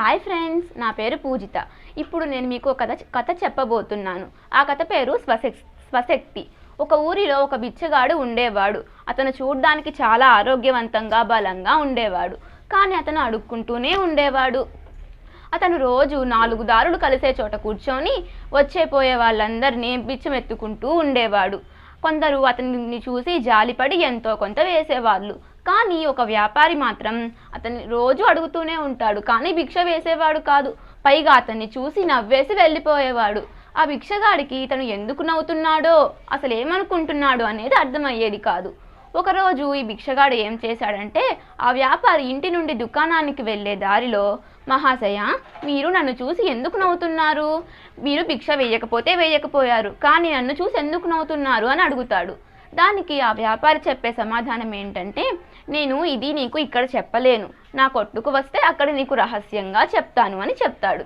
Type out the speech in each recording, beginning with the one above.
Hi friends నా పేరు పూజిత. ఇప్పుడు నేను మీకు ఒక కథ కథ చెప్పబోతున్నాను. ఆ కథ పేరు స్వశక్ స్వశక్తి. ఒక ఊరిలో ఒక బిచ్చగాడు ఉండేవాడు. అతను చూడ్డానికి చాలా ఆరోగ్యవంతంగా బలంగా ఉండేవాడు. కానీ అతను అడుక్కుంటూనే ఉండేవాడు. అతను రోజు నాలుగు దారులు కలిసే చోట కూర్చొని వచ్చే పోయే వాళ్ళందరినీ బిచ్చమెత్తుకుంటూ ఉండేవాడు. కొందరు అతన్ని చూసి జాలిపడి ఎంతో కొంత వేసేవాళ్ళు. కానీ ఒక వ్యాపారి మాత్రం అతన్ని రోజు అడుగుతూనే ఉంటాడు. కానీ భిక్ష వేసేవాడు కాదు. పైగా అతన్ని చూసి నవ్వేసి వెళ్ళిపోయేవాడు. ఆ భిక్షగాడికి ఇతను ఎందుకు నవ్వుతున్నాడో అసలు ఏమనుకుంటున్నాడు అనేది అర్థమయ్యేది కాదు. ఒకరోజు ఈ భిక్షగాడు ఏం చేశాడంటే ఆ వ్యాపారి ఇంటి నుండి దుకాణానికి వెళ్ళే దారిలో మహాశయ మీరు నన్ను చూసి ఎందుకు నవ్వుతున్నారు? మీరు భిక్ష వేయకపోతే వేయకపోయారు. కానీ నన్ను చూసి ఎందుకు నవ్వుతున్నారు? అని అడుగుతాడు. దానికి ఆ వ్యాపారి చెప్పే సమాధానం ఏంటంటే నేను ఇది నీకు ఇక్కడ చెప్పలేను. నా కొట్టుకు వస్తే అక్కడ నీకు రహస్యంగా చెప్తాను అని చెప్తాడు.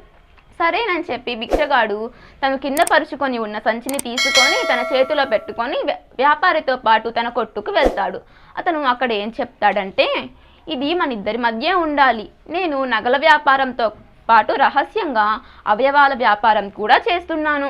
సరేనని చెప్పి భిక్షగాడు తను కింద పరుచుకొని ఉన్న సంచిని తీసుకొని తన చేతిలో పెట్టుకొని వ్యాపారితో పాటు తన కొట్టుకు వెళ్తాడు. అతను అక్కడ ఏం చెప్తాడంటే ఇది మన ఇద్దరి మధ్య ఉండాలి. నేను నగల వ్యాపారంతో పాటు రహస్యంగా అవయవాల వ్యాపారం కూడా చేస్తున్నాను.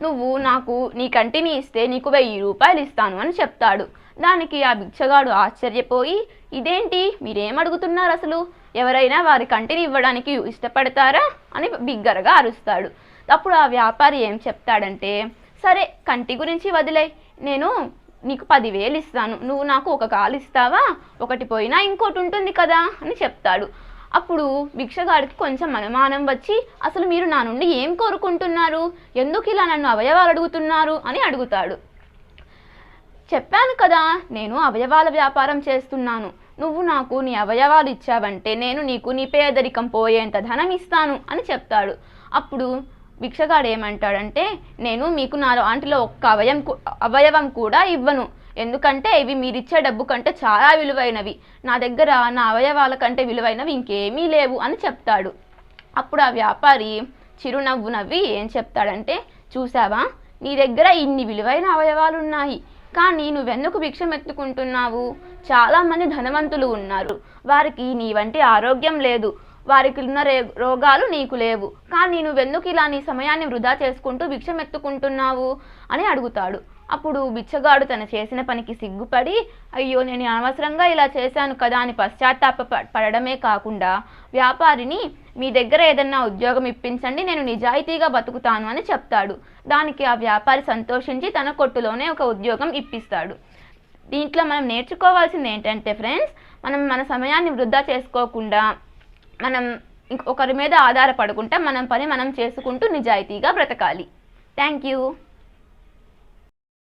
నువ్వు నాకు నీ కంటిని ఇస్తే నీకు వెయ్యి రూపాయలు ఇస్తాను అని చెప్తాడు. దానికి ఆ భిక్షగాడు ఆశ్చర్యపోయి ఇదేంటి? మీరేం అడుగుతున్నారు అసలు? ఎవరైనా వారి కంటిని ఇవ్వడానికి ఇష్టపడతారా? అని బిగ్గరగా అరుస్తాడు. అప్పుడు ఆ వ్యాపారి ఏం చెప్తాడంటే సరే కంటి గురించి వదిలే. నేను నీకు పదివేలు ఇస్తాను. నువ్వు నాకు ఒక కాలు ఇస్తావా? ఒకటి పోయినా ఇంకోటి ఉంటుంది కదా? అని చెప్తాడు. అప్పుడు భిక్షగాడికి కొంచెం అనుమానం వచ్చి అసలు మీరు నా నుండి ఏం కోరుకుంటున్నారు? ఎందుకు ఇలా నన్ను అవయవాలు అడుగుతున్నారు? అని అడుగుతాడు. చెప్పాను కదా నేను అవయవాల వ్యాపారం చేస్తున్నాను. నువ్వు నాకు నీ అవయవాలు ఇచ్చావంటే నేను నీకు నీ పేదరికం పోయేంత ధనం ఇస్తాను అని చెప్తాడు. అప్పుడు భిక్షగాడు ఏమంటాడంటే నేను మీకు నా లాంటిలో ఒక్క అవయం అవయవం కూడా ఇవ్వను. ఎందుకంటే ఇవి మీరిచ్చే డబ్బు కంటే చాలా విలువైనవి. నా దగ్గర నా అవయవాల కంటే విలువైనవి ఇంకేమీ లేవు అని చెప్తాడు. అప్పుడు ఆ వ్యాపారి చిరునవ్వు నవ్వి ఏం చెప్తాడంటే చూసావా నీ దగ్గర ఇన్ని విలువైన అవయవాలు ఉన్నాయి కానీ నువ్వెందుకు భిక్షం ఎత్తుకుంటున్నావు చాలామంది ధనవంతులు ఉన్నారు. వారికి నీ వంటి ఆరోగ్యం లేదు. వారికి ఉన్న రే రోగాలు నీకు లేవు. కానీ నువ్వెందుకు ఇలా నీ సమయాన్ని వృధా చేసుకుంటూ భిక్షం ఎత్తుకుంటున్నావు అని అడుగుతాడు. అప్పుడు బిచ్చగాడు తను చేసిన పనికి సిగ్గుపడి అయ్యో నేను అనవసరంగా ఇలా చేశాను కదా అని పశ్చాత్తాప పడడమే కాకుండా వ్యాపారిని మీ దగ్గర ఏదన్నా ఉద్యోగం ఇప్పించండి నేను నిజాయితీగా బతుకుతాను అని చెప్తాడు. దానికి ఆ వ్యాపారి సంతోషించి తన కొట్టులోనే ఒక ఉద్యోగం ఇప్పిస్తాడు. దీంట్లో మనం నేర్చుకోవాల్సింది ఏంటంటే ఫ్రెండ్స్ మనం మన సమయాన్ని వృధా చేసుకోకుండా మనం ఒకరి మీద ఆధారపడకుండా మనం పని మనం చేసుకుంటూ నిజాయితీగా బ్రతకాలి. Thank you